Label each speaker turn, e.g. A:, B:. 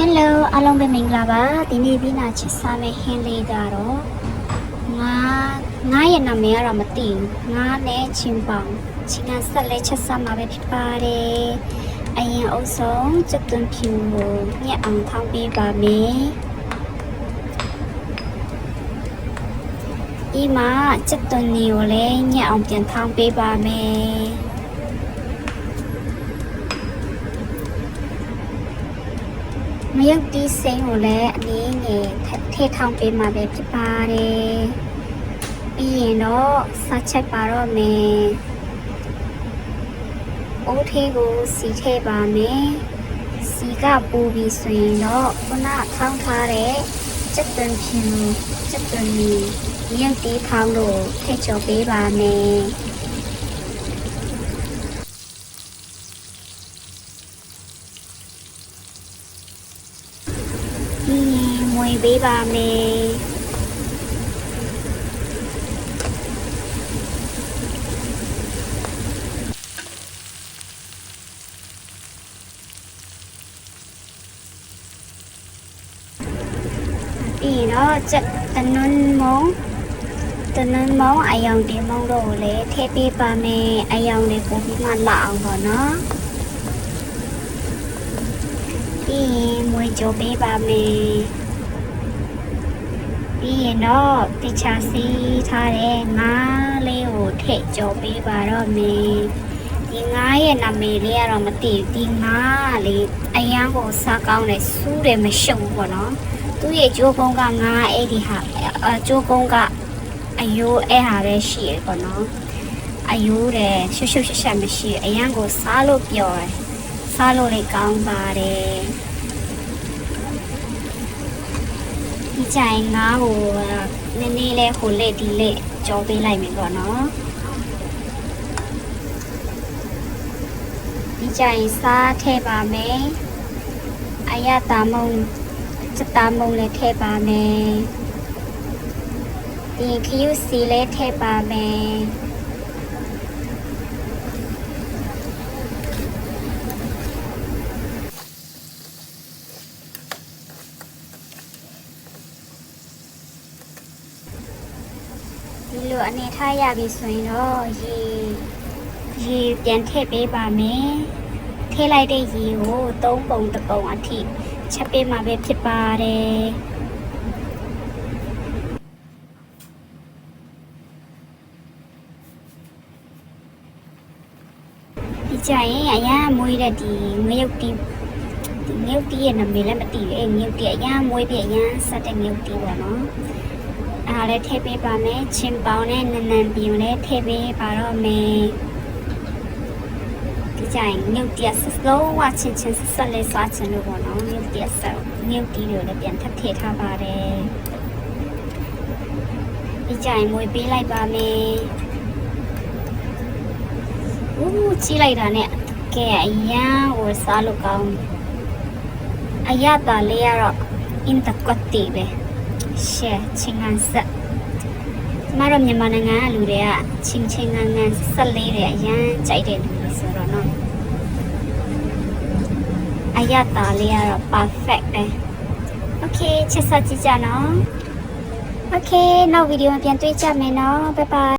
A: Hello အားလုံးပဲမင်္ဂလာပါဒီနေ့ပြီးနာချစ်စားမယ့်ဟင်းလေးကတော့ငါငါရဲ့နာမည်ကတော့မသိဘူးငါနဲ့ချင်းပေါင်ချင်းကဆက်လက်ချက်စားမှာပဲဖြစ်ပါတယ်အရင်အုပ်ဆုံးစက်သွန်ဖြူကိုညက်အောင်ထောင်းပေးပါမယ်ဒီမှာစက်သွန်နီကိုလည်းညက်အောင်ပြန်ထောင်းပေးပါမယ် မယုတ်တီးစိမ်းကိုလည်းအနည်းငယ်ထည့်ထောင်ပေးမှာပဲဖြစ်ပါတယ်။ပြီးရင်တော့စားချက်ပါတော့မယ်။အိုးသေးကိုစီထည့်ပါမယ်။စီကပူပြီးဆိုရင်တော့ခုနထောင်းထားတဲ့စက်သွန်ဖြူစက်သွန်မီမယုတ်တီးထောင်းလို့ထည့်ချော်ပေးပါမယ်။ ပြီး ရင်မွေပေးပါမယ်ပြီးရင်တော့ချက်တနွန်းမုံတနွန်းမုံအယောင်တင်မုံတို့ကိုလည်းထည့်ပေးပါမယ်အယောင်လေး ပို့ပြီးမှလာအောင်ပေါ့နော်ပြီးရင်မွေကြိုပေးပါမယ်ပြီးရင်တော့တခြားစီးထားတဲ့ငါးလေးကိုထည့်ကြိုပေးပါတော့မယ်ဒီငါးရဲ့နာမည်လေးကတော့မသိဘူးဒီငါးကလေးအရန်ကိုစားကောင်းတယ်စူးတယ်မရှုပ်ဘူးပေါ့နော်သူ့ရဲ့ကြိုးကုန်းကငါးအဲ့ဒီဟာအကြိုးကုန်းကအယိုးအဲ့ဟာပဲရှိရပေါ့နော်အယိုးတယ်ရှုပ်ရှုပ်ရှက်ရှက်မရှိဘူးအရန်ကိုစားလို့ပျော်တယ်စားလို့လည်းကောင်းပါတယ် ဒီကြိုင်ငါ့ကိုနည်းနည်းလေးဟိုလက်ဒီလက်ကြောပေးလိုက်မယ်ပေါ့နော်ဒီကြိုင်စားထည့်ပါမယ်အရတာမုံစတာမုံလည်းထည့်ပါမယ်ဒီခယူစီလည်းထည့်ပါမယ် ဒီလိုအနေထားရပြီဆိုရင်တော့ရေရေပြန်ထည့်ပေးပါမယ်ထည့်လိုက်တဲ့ရေကို၃ပုံတစ်ပုံအထိချက်ပေးမှာပဲဖြစ်ပါတယ်ဒီကြရင်အရင်မွေးတဲ့ဒီငရုတ်တီဒီငရုတ်တီရဲ့နာမည်လည်းမသိဘူးအဲငရုတ်တီအရင်မွေးပြအရင်ဆက်တဲ့ငရုတ်တီပေါ့နော် အားလည်းထည့်ပေးပါမယ်ချင်းပေါင်းနဲ့နနန်ပြူလည်းထည့်ပေးပါတော့မယ်ဒီကြိုင်မြုပ်တရစလုံးဝချင်းချင်းဆက်ဆက်လေးစားချင်လို့ပေါ့နော်မြုပ်တရဆက်မြုပ်တီတွေလည်းပြန်ထပ်ထည့်ထားပါတယ်ဒီကြိုင်မွေပေးလိုက်ပါမယ်ဦးကြည့်လိုက်တာနဲ့ကဲအရန်ဟိုစားလို့ကောင်းအရတာလေးကတော့အင်တကွတ်တီပဲ ရှယ်ချင်းကန်ဆက်ကျမတို့မြန်မာနိုင်ငံကလူတွေကချင်းချင်းကန်ကန်ဆက်လေးတွေအရန်ကြိုက်တဲ့လူတွေဆိုတော့နော်အရတာလေးကတော့ perfect ပဲ Okay ချက်ဆက်ကြည့်ကြနော် Okay နောက်ဗီဒီယိုမှာပြန်တွေ့ကြမယ်နော် bye bye